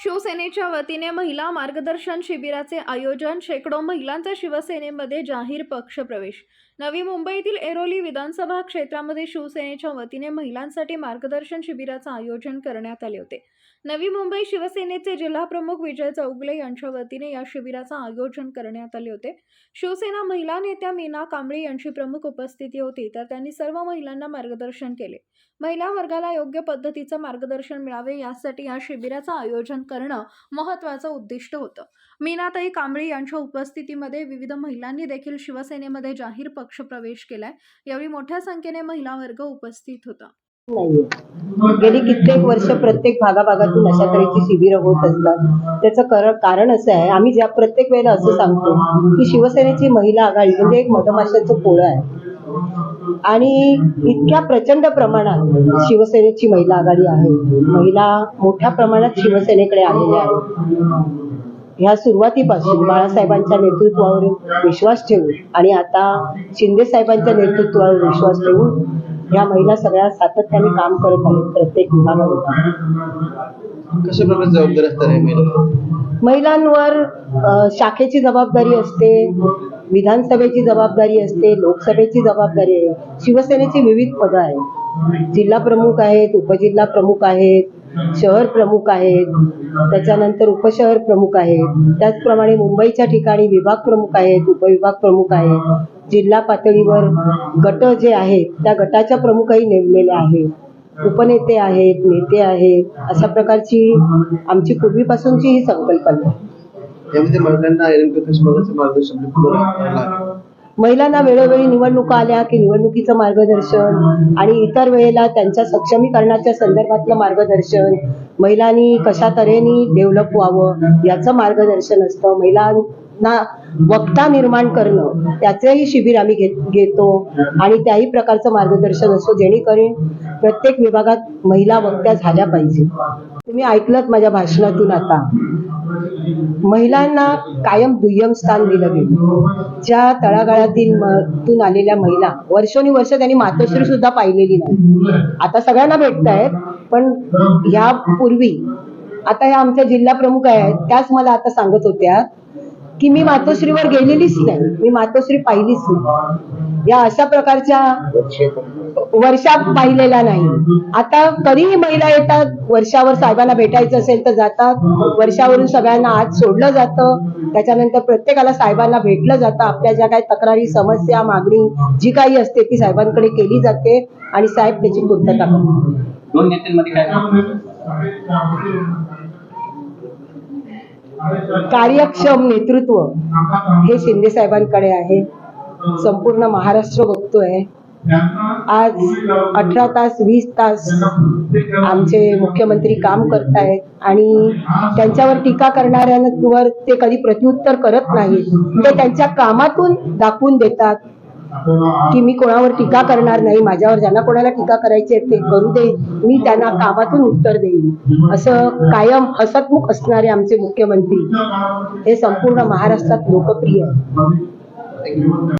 शिवसेनेच्या वतीने महिला मार्गदर्शन शिबिराचे आयोजन शेकडो महिलांचा शिवसेनेमध्ये जाहीर पक्षप्रवेश. नवी मुंबईतील एरोली विधानसभा क्षेत्रामध्ये शिवसेनेच्या वतीने महिलांसाठी मार्गदर्शन शिबिराचं आयोजन करण्यात आले होते. नवी मुंबई शिवसेनेचे जिल्हाप्रमुख विजय चौगले यांच्या वतीने या शिबिराचं आयोजन करण्यात आले होते. शिवसेना महिला नेत्या मीना कांबळे यांची प्रमुख उपस्थिती होती तर त्यांनी सर्व महिलांना मार्गदर्शन केले. महिला वर्गाला योग्य पद्धतीचं मार्गदर्शन मिळावे यासाठी या शिबिराचं आयोजन करणं महत्त्वाचं उद्दिष्ट होतं. मीनाताई कांबळी यांच्या उपस्थितीमध्ये विविध महिलांनी देखील शिवसेनेमध्ये जाहीर पक्ष प्रवेश केलाय. यावेळी मोठ्या संख्येने महिला वर्ग उपस्थित होता. नाहीये गेली कित्येक वर्ष प्रत्येक भागाभागातून अशा तऱ्हेची शिबिरं होत असतात. त्याचं कर कारण असं आहे आम्ही ज्या प्रत्येक वेळेला असं सांगतो की शिवसेनेची महिला आघाडी म्हणजे एक मधमाशाचं पोळं आहे. आणि इतक्या प्रचंड प्रमाणात शिवसेनेची महिला आघाडी आहे. महिला मोठ्या प्रमाणात शिवसेनेकडे आलेल्या आहेत. ह्या सुरुवातीपासून बाळासाहेबांच्या नेतृत्वावर विश्वास ठेवून आणि आता शिंदे साहेबांच्या नेतृत्वावर विश्वास ठेवून ह्या महिला सगळ्या सातत्याने काम करत आहेत प्रत्येक विभागामध्ये. कशा प्रकारे जबाबदारी असतात महिला महिलांवर अ, शाखेची जबाबदारी असते विधानसभेची जबाबदारी असते लोकसभेची जबाबदारी आहे. शिवसेनेची विविध पदं आहेत. जिल्हा प्रमुख आहेत उपजिल्हा प्रमुख आहेत शहर प्रमुख आहेत त्याच्यानंतर उपशहर प्रमुख आहेत. त्याचप्रमाणे मुंबईच्या ठिकाणी विभाग प्रमुख आहेत उपविभाग प्रमुख आहेत. जिल्हा पातळीवर गट जे आहेत त्या गटाच्या प्रमुखही नेमलेल्या आहेत. उपनेते आहेत नेते आहेत अशा प्रकारची आमची पूर्वीपासूनची ही संकल्पना आहे यामध्ये महिलांना मार्गदर्शन लागेल? महिलांना वेळोवेळी निवडणुका आल्या की निवडणुकीचं मार्गदर्शन आणि इतर वेळेला त्यांच्या सक्षमीकरणाच्या संदर्भातलं मार्गदर्शन महिलांनी कशा तऱ्हेने डेव्हलप व्हावं याचं मार्गदर्शन असतं ना वक्ता निर्माण करणं त्याचंही शिबिर आम्ही घेत घेतो. आणि त्याही प्रकारचं मार्गदर्शन असतो जेणेकरून प्रत्येक विभागात महिला वक्त्या झाल्या पाहिजे. तुम्ही ऐकलत माझ्या भाषणातून आता. महिलांना कायम दुय्यम स्थान दिलं गेलं. ज्या तळागाळातील तून आलेल्या महिला वर्षोनुवर्ष त्यांनी मातोश्री सुद्धा पाहिलेली नाही. आता सगळ्यांना भेटत आहेत पण यापूर्वी आता ह्या आमच्या जिल्हा प्रमुख आहेत त्याच मला आता सांगत होत्या की मी मातोश्रीवर गेलेलीच नाही. मी मातोश्री पाहिलीच नाही. या अशा प्रकारच्या वर्षा पाहिलेला नाही. आता कधीही महिला येतात. वर्षावर साहेबांना भेटायचं असेल तर जातात. वर्षावरून सगळ्यांना आज सोडलं जातं. त्याच्यानंतर प्रत्येकाला साहेबांना भेटलं जातं. आपल्या ज्या काही तक्रारी समस्या मागणी जी काही असते ती साहेबांकडे केली जाते आणि साहेब त्याची पूर्तता करतात. दोन नेत्यांमध्ये काय? कार्यक्षम नेतृत्व हे शिंदे साहेबांकडे आहे. संपूर्ण महाराष्ट्र बघतोय. आज अठरा तास वीस तास आमचे मुख्यमंत्री काम करतायत आणि त्यांच्यावर टीका करणाऱ्यांवर ते कधी प्रत्युत्तर करत नाहीत. ते त्यांच्या कामातून दाखवून देतात. की मी कोणावर टीका करणार नाही माझ्यावर ज्यांना कोणाला टीका करायची आहे ते करू दे मी त्यांना कामातून उत्तर देईन. असं कायम हसतमुख असणारे आमचे मुख्यमंत्री हे संपूर्ण महाराष्ट्रात लोकप्रिय आहे.